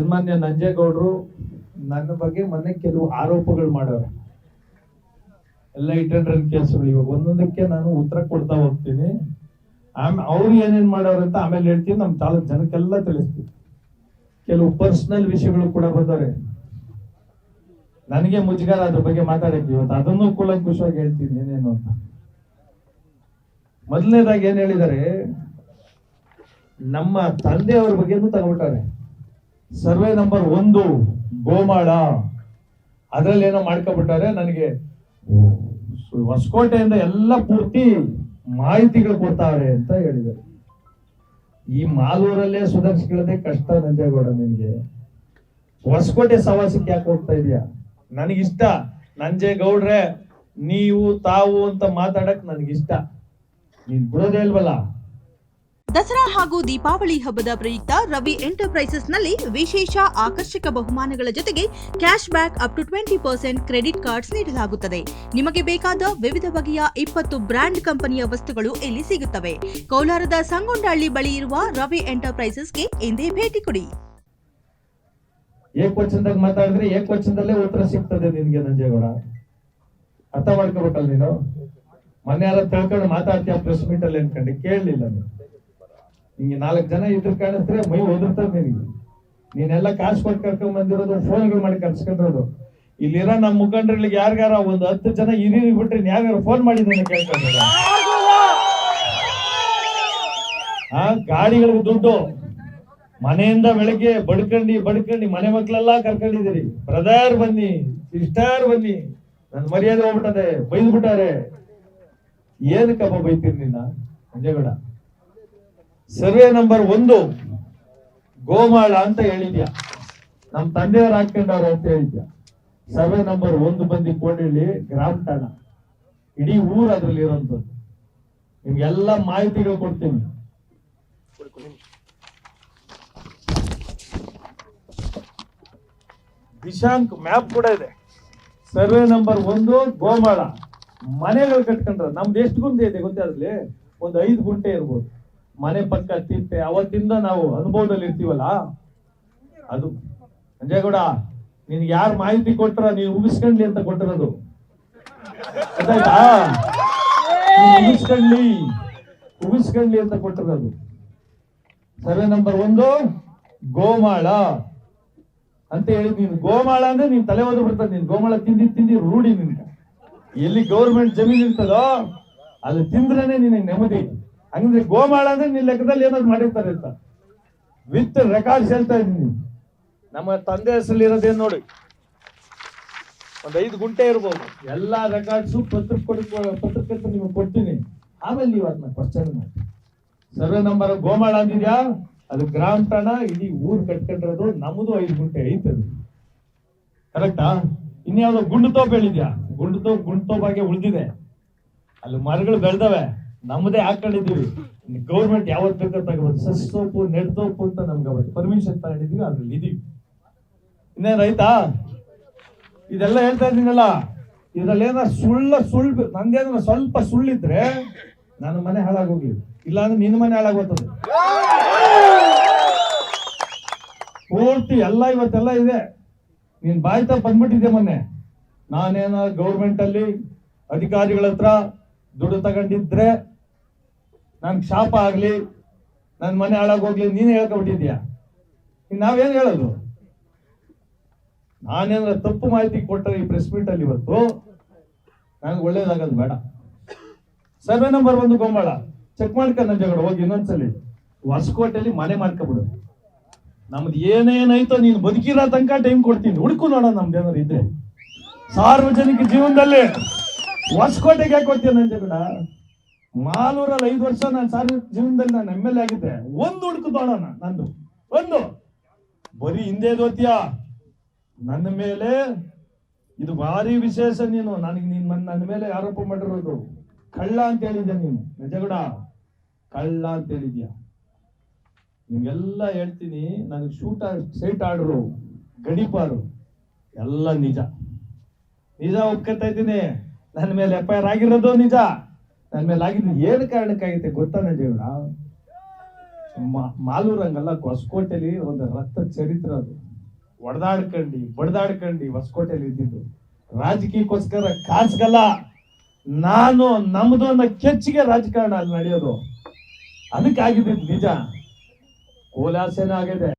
ಸನ್ಮಾನ್ಯ ನಂಜೇಗೌಡರು ನನ್ನ ಬಗ್ಗೆ ಮೊನ್ನೆ ಕೆಲವು ಆರೋಪಗಳು ಮಾಡವ್ರೆ ಎಲ್ಲ ಇಟ್ ಅಂಡ್ ರನ್ ಕೇಸ್ಗಳು. ಇವಾಗ ಒಂದೊಂದಕ್ಕೆ ನಾನು ಉತ್ತರ ಕೊಡ್ತಾ ಹೋಗ್ತೀನಿ. ಆಮೇಲೆ ಅವ್ರು ಏನೇನ್ ಮಾಡವ್ರೆ ಅಂತ ಆಮೇಲೆ ಹೇಳ್ತೀನಿ. ನಮ್ಮ ತಾಲೂಕ್ ಜನಕ್ಕೆಲ್ಲ ತಿಳಿಸ್ತೀನಿ. ಕೆಲವು ಪರ್ಸನಲ್ ವಿಷಯಗಳು ಕೂಡ ಬಂದವ್ರೆ. ನನಗೆ ಮುಜುಗರ ಅದ್ರ ಬಗ್ಗೆ ಮಾತಾಡಕ್ಕೆ ಇವತ್ತು. ಅದನ್ನು ಖುಷಿಯಾಗಿ ಹೇಳ್ತೀನಿ. ಏನೇನು ಅಂತ. ಮೊದಲನೇದಾಗಿ ಏನ್ ಹೇಳಿದ್ದಾರೆ? ನಮ್ಮ ತಂದೆಯವ್ರ ಬಗ್ಗೆನೂ ತಗೊಂಡ್ಬಿಟ್ಟಾರೆ ಸರ್ವೆ ನಂಬರ್ ಒಂದು, ಗೋಮಾಳ. ಅದ್ರಲ್ಲಿ ಏನೋ ಮಾಡ್ಕೊಬಿಟ್ಟಾರೆ, ನನಗೆ ಹೊಸಕೋಟೆಯಿಂದ ಎಲ್ಲ ಪೂರ್ತಿ ಮಾಹಿತಿಗಳು ಕೊಡ್ತಾವ್ರೆ ಅಂತ ಹೇಳಿದ್ದಾರೆ. ಈ ಮಾಲೂರಲ್ಲೇ ಸುಧಾರಿಸ್ಕೊಳ್ಳೋದೇ ಕಷ್ಟ ನಂಜೇಗೌಡ ನಿನ್ಗೆ. ಹೊಸಕೋಟೆ ಸವಾಸಕ್ಕೆ ಯಾಕೆ ಹೋಗ್ತಾ ಇದೀಯಾ? ನನಗಿಷ್ಟ. ನಂಜೇಗೌಡ್ರೆ, ನೀವು, ತಾವು ಅಂತ ಮಾತಾಡಕ್ ನನಗಿಷ್ಟ. ನೀನ್ ಬಿಡೋದೇ ಇಲ್ವಲ್ಲ? ದಸರಾ ಹಾಗೂ ದೀಪಾವಳಿ ಹಬ್ಬದ ಪ್ರಯುಕ್ತ ರವಿ ಎಂಟರ್ಪ್ರೈಸಸ್ನಲ್ಲಿ ವಿಶೇಷ ಆಕರ್ಷಕ ಬಹುಮಾನಗಳ ಜೊತೆಗೆ cash back up to twenty percent credit cards ನೀಡಲಾಗುತ್ತದೆ. ನಿಮಗೆ ಬೇಕಾದ ವಿವಿಧ ಬಗೆಯ ಇಪ್ಪತ್ತು ಬ್ರ್ಯಾಂಡ್ ಕಂಪನಿಯ ವಸ್ತುಗಳು ಇಲ್ಲಿ ಸಿಗುತ್ತವೆ. ಕೋಲಾರದ ಸಂಗೊಂಡಹಳ್ಳಿ ಬಳಿ ಇರುವ ರವಿ ಎಂಟರ್ಪ್ರೈಸಸ್ಗೆ ಎಂದೇ ಭೇಟಿ ಕೊಡಿ. ಮಾತಾಡಿದ್ರೆ ಏಕವಚನದಲ್ಲೇ ಉತ್ತರ ಸಿಗ್ತದೆ ನಿನ್ಗೆ ನಂಜೇಗೌಡ. ಅರ್ಥ ಮಾಡ್ಕೋಬೇಕಲ್ಲ ನೀನು? ಮೊನ್ನೆ ಯಾರ ತಿಳ್ಕೊಂಡು ಮಾತಾಡ್ತೀಯ ಪ್ರೆಸ್ ಮೀಟ್ ಅಲ್ಲಿ ಅನ್ಕೊಂಡು ಕೇಳಲಿಲ್ಲ ನೀನು. ನಿಂಗೆ ನಾಲ್ಕು ಜನ ಇದ್ರ ಕಾಣಿಸ್ತಾರೆ ಮೈ ಓದಿರ್ತದೆ ನಿನಗೆ. ನೀನೆಲ್ಲ ಕಾಸು ಕೊಟ್ಟು ಕರ್ಕೊಂಡ್ ಬಂದಿರೋದು ಫೋನ್ಗಳು ಮಾಡಿ ಕರ್ಸ್ಕೊಂಡಿರೋದು ಇಲ್ಲಿರೋ ನಮ್ಮ ಮುಖಂಡರುಗಳಿಗೆ ಯಾರಿಗಾರ ಒಂದು ಹತ್ತು ಜನ ಹಿರಿಯರಿಗೆ ಬಿಟ್ರೆ ಯಾರ್ಯಾರು ಫೋನ್ ಮಾಡಿದ್ದೀನಿ ಕೇಳ್ಕೊಂಡ್ರೆ ಆ, ಗಾಡಿಗಳಿಗೆ ದುಡ್ಡು. ಮನೆಯಿಂದ ಬೆಳಗ್ಗೆ ಬಡ್ಕಂಡಿ ಬಡ್ಕಂಡಿ, ಮನೆ ಮಕ್ಕಳೆಲ್ಲ ಕರ್ಕೊಂಡಿದ್ದೀರಿ. ಬ್ರದರ್ ಬನ್ನಿ, ಸಿಸ್ಟರ್ ಬನ್ನಿ. ನನ್ ಮರ್ಯಾದೆ ಹೋಗ್ಬಿಟ್ಟದೆ, ಬೈದ್ಬಿಟ್ಟಾರೆ. ಏನಕ್ಕಪ್ಪ ಬೈತೀರಿ ನಿನ್ನ ಅಂಜೇಗೌಡ ಸರ್ವೆ ನಂಬರ್ ಒಂದು, ಗೋಮಾಳ ಅಂತ ಹೇಳಿದ್ಯಾ? ನಮ್ ತಂದೆಯವ್ರು ಹಾಕೊಂಡವ್ರು ಅಂತ ಹೇಳಿದ್ಯಾ? ಸರ್ವೆ ನಂಬರ್ ಒಂದು ಬಂದಿ ಕೋಡಿಳ್ಳಿ ಗ್ರಾಮ ಠಾಣ ಇಡೀ ಊರು ಅದ್ರಲ್ಲಿ ಇರೋಂಥದ್ದು. ನಿಮ್ಗೆಲ್ಲ ಮಾಹಿತಿಗಳು ಕೊಡ್ತೀನಿ. ದಿಶಾಂಕ್ ಮ್ಯಾಪ್ ಕೂಡ ಇದೆ. ಸರ್ವೆ ನಂಬರ್ ಒಂದು, ಗೋಮಾಳ. ಮನೆಗಳು ಕಟ್ಕೊಂಡ್ರೆ, ನಮ್ದು ಎಷ್ಟು ಗುಂಟೆ ಇದೆ ಗೊತ್ತೇ ಅದ್ರಲ್ಲಿ? ಒಂದು ಐದು ಗುಂಟೆ ಇರ್ಬೋದು. ಮನೆ ಪಕ್ಕ ತಿಪ್ಪೆ ಅವತ್ತಿಂದ ನಾವು ಅನುಭವದಲ್ಲಿ ಇರ್ತೀವಲ್ಲ ಅದು ಸಂಜಯಗೌಡ ನಿನ್ಗೆ ಯಾರು ಮಾಹಿತಿ ಕೊಟ್ರ ನೀನು ಉಗಿಸ್ಕೊಂಡ್ಲಿ ಅಂತ ಕೊಟ್ಟಿರೋದು. ಗೊತ್ತಾಯ್ತಾ? ನೀನ್ ಉಗಿಸ್ಕೊಂಡ್ಲಿ ಉಗಿಸ್ಕೊಂಡ್ಲಿ ಅಂತ ಕೊಟ್ಟಿರೋದು. ಸರ್ವೆ ನಂಬರ್ ಒಂದು, ಗೋಮಾಳ. ಅಂತ ಹೇಳಿ ನೀನು, ಗೋಮಾಳ ಅಂದ್ರೆ ನೀನ್ ತಲೆ ಓದು ಬಿಡ್ತದೆ, ನೀನ್ ಗೋಮಾಳ ತಿಂದಿ ತಿಂದಿ ರೂಢಿ ನಿನ್ಗೆ. ಎಲ್ಲಿ ಗೌರ್ಮೆಂಟ್ ಜಮೀನ್ ಇರ್ತದೋ, ಅಲ್ಲಿ ತಿಂದ್ರೇನೆ ನಿನಗೆ ನೆಮ್ಮದಿ ಹಂಗಂದ್ರೆ ಗೋಮಾಳ ಅಂದ್ರೆ ನಿನ್ ಲೆಕ್ಕದಲ್ಲಿ ಏನಾದ್ರು ಮಾಡಿರ್ತಾರೆ ಅಂತ. ವಿತ್ ರೆಕಾರ್ಡ್ಸ್ ಹೇಳ್ತಾ ಇದ್ದೀನಿ. ನಮ್ಮ ತಂದೆ ಹೆಸರಲ್ಲಿ ಇರೋದೇನ್ ನೋಡಿ? ಒಂದ್ ಐದು ಗುಂಟೆ ಇರ್ಬೋದು. ಎಲ್ಲಾ ರೆಕಾರ್ಡ್ಸು ಪತ್ರ ಪತ್ರಕ್ಕೆ ಪತ್ರಕರ್ತ ನಿಮಗೆ ಕೊಡ್ತೀನಿ. ಆಮೇಲೆ ನೀವು ಅದನ್ನ ಕ್ವಶನ್ ಮಾಡಿ ಸರ್ವೆ ನಂಬರ್ ಗೋಮಾಳ ಅಂದಿದ್ಯಾ? ಅದು ಗ್ರಾಮ ಠಾಣ ಇಡೀ ಊರ್ ಕಟ್ಕೊಂಡಿರೋದು ನಮ್ಮದು ಐದು ಗುಂಟೆ ಐತೆ ಅದು. ಕರೆಕ್ಟಾ ಇನ್ಯಾವುದೋ ಗುಂಡು ತೋಪ್ ಹೇಳಿದ್ಯಾ? ಗುಂಡು ತೋಪ್ ಗುಂಡು ತೋಪಾಗೆ ಉಳಿದಿದೆ. ಅಲ್ಲಿ ಮರಗಳು ಬೆಳ್ದವೆ. ನಮ್ಮದೇ ಹಾಕೊಂಡಿದೀವಿ ಗೌರ್ಮೆಂಟ್ ಯಾವತ್ತು ಬೇಕಾದ್ರೆ ತಗೋಬೋದು. ಸಸ್ ಸೋಪು ನೆಡ್ ತೋಪು ಅಂತ ನಮ್ಗೆ ಅವತ್ತು ಪರ್ಮಿಷನ್ ತಗೊಂಡಿದೀವಿ ಅದ್ರಲ್ಲಿ ಇದೀವಿ. ಇನ್ನೇನು ರೈತಾ? ಇದೆಲ್ಲ ಹೇಳ್ತಾ ಇದ್ದೀನಲ್ಲ. ಇದ್ರಲ್ಲಿ ಏನಾರ ಸುಳ್ಳ ಸುಳ್ಳು ನಂದೇನಾರ ಸ್ವಲ್ಪ ಸುಳ್ಳಿದ್ರೆ ನನ್ನ ಮನೆ ಹಾಳಾಗೋಗಿ ಇಲ್ಲ ಅಂದ್ರೆ ನಿನ್ನ ಮನೆ ಹಾಳಾಗೋತದೆ. ಪೂರ್ತಿ ಎಲ್ಲ ಇವತ್ತೆಲ್ಲ ಇದೆ. ನೀನ್ ಬಾಯ್ತಾ ಬಂದ್ಬಿಟ್ಟಿದ್ದೆ ಮೊನ್ನೆ? ನಾನೇನ ಗೌರ್ಮೆಂಟ್ ಅಲ್ಲಿ ಅಧಿಕಾರಿಗಳ ಹತ್ರ ದುಡ್ಡು ತಗೊಂಡಿದ್ರೆ ನನ್ ಶಾಪ ಆಗ್ಲಿ ನನ್ನ ಮನೆ ಹಾಳಾಗೋಗ್ಲಿ ನೀನ್ ಹೇಳ್ಕೊಬಿಟ್ಟಿದ್ಯಾ ನಾವೇನು ಹೇಳೋದು? ನಾನೇನಾರ ತಪ್ಪು ಮಾಹಿತಿ ಕೊಟ್ಟರೆ ಈ ಪ್ರೆಸ್ ಮೀಟ್ ಅಲ್ಲಿ ಇವತ್ತು ನನಗೆ ಒಳ್ಳೇದಾಗೋದು ಬೇಡ. ಸರ್ವೆ ನಂಬರ್ ಒಂದು ಗೊಂಬಾಳ. ಚೆಕ್ ಮಾಡ್ಕ ಜಗಳ ಹೋಗಿ ಇನ್ನೊಂದ್ಸಲಿ. ಹೊಸಕೋಟೆಯಲ್ಲಿ ಮನೆ ಮಾಡ್ಕೊಬಿಡು. ನಮ್ದು ಏನೇನೈತೋ ನೀನು ಬದುಕಿರೋ ತನಕ ಟೈಮ್ ಕೊಡ್ತೀನಿ. ಹುಡುಕು ನೋಡ ನಮ್ದು ಇದ್ರೆ. ಸಾರ್ವಜನಿಕ ಜೀವನದಲ್ಲಿ ಹೊಸಕೋಟೆಗೆ ಯಾಕೆ ಕೊಡ್ತೀಯ ನಂಜಗಡ ಮಾಲೂರಲ್ಲಿ ಐದು ವರ್ಷ ನಾನು ಸಾರ್ವಜನಿಕ ಜೀವನದಲ್ಲಿ ನಾನು ಎಂ ಎಲ್ ಆಗಿದ್ದೆ. ಒಂದು ಹುಡುಕು ತೋಡೋಣ ನಂದು. ಒಂದು. ಬರೀ ಹಿಂದೆ ದೋತಿಯ? ನನ್ನ ಮೇಲೆ ಇದು ಭಾರಿ ವಿಶೇಷ ನೀನು. ನನಗೆ ನೀನ್ ನನ್ನ ಮೇಲೆ ಆರೋಪ ಮಾಡಿರೋದು. ಕಳ್ಳ ಅಂತ ಹೇಳಿದ್ಯಾ ನೀನು? ನಿಜಗಡ ಕಳ್ಳ ಅಂತ ಹೇಳಿದ್ಯಾ? ನಿಮ್ಗೆಲ್ಲ ಹೇಳ್ತೀನಿ, ನನಗೆ ಶೂಟ್ ಸೈಟ್ ಆಡ್ರು, ಗಡಿಪಾರು. ಎಲ್ಲ ನಿಜ. ನಿಜ ಒಪ್ಕೊತಾ ಇದ್ದೀನಿ. ನನ್ನ ಮೇಲೆ ಎಫ್ ಆಗಿರೋದು ನಿಜ. ನನ್ನ ಮೇಲೆ ಆಗಿದ್ದು ಏನು ಕಾರಣಕ್ಕಾಗೈತೆ ಗೊತ್ತಾ ದೇವ್ರ. ಮಾಲೂರಂಗಲ್ಲ ಹೊಸಕೋಟೆಲಿ ಒಂದು ರಕ್ತ ಚರಿತ್ರ ಅದು. ಹೊಡೆದಾಡ್ಕಂಡು ಬಡ್ದಾಡ್ಕಂಡು ಹೊಸಕೋಟೆಲಿ ಇದ್ದಿದ್ದು. ರಾಜಕೀಯಕ್ಕೋಸ್ಕರ ಕಾಸ್ಗಲ್ಲ. ನಾನು ನಮ್ದು ಅನ್ನೋ ಕೆಚ್ಚಿಗೆ ರಾಜಕಾರಣ ಅಲ್ಲಿ ನಡೆಯೋದು. ಅದಕ್ಕಾಗಿದೆ ನಿಜ. ಕೋಲಾಸೇನ ಆಗಿದೆ.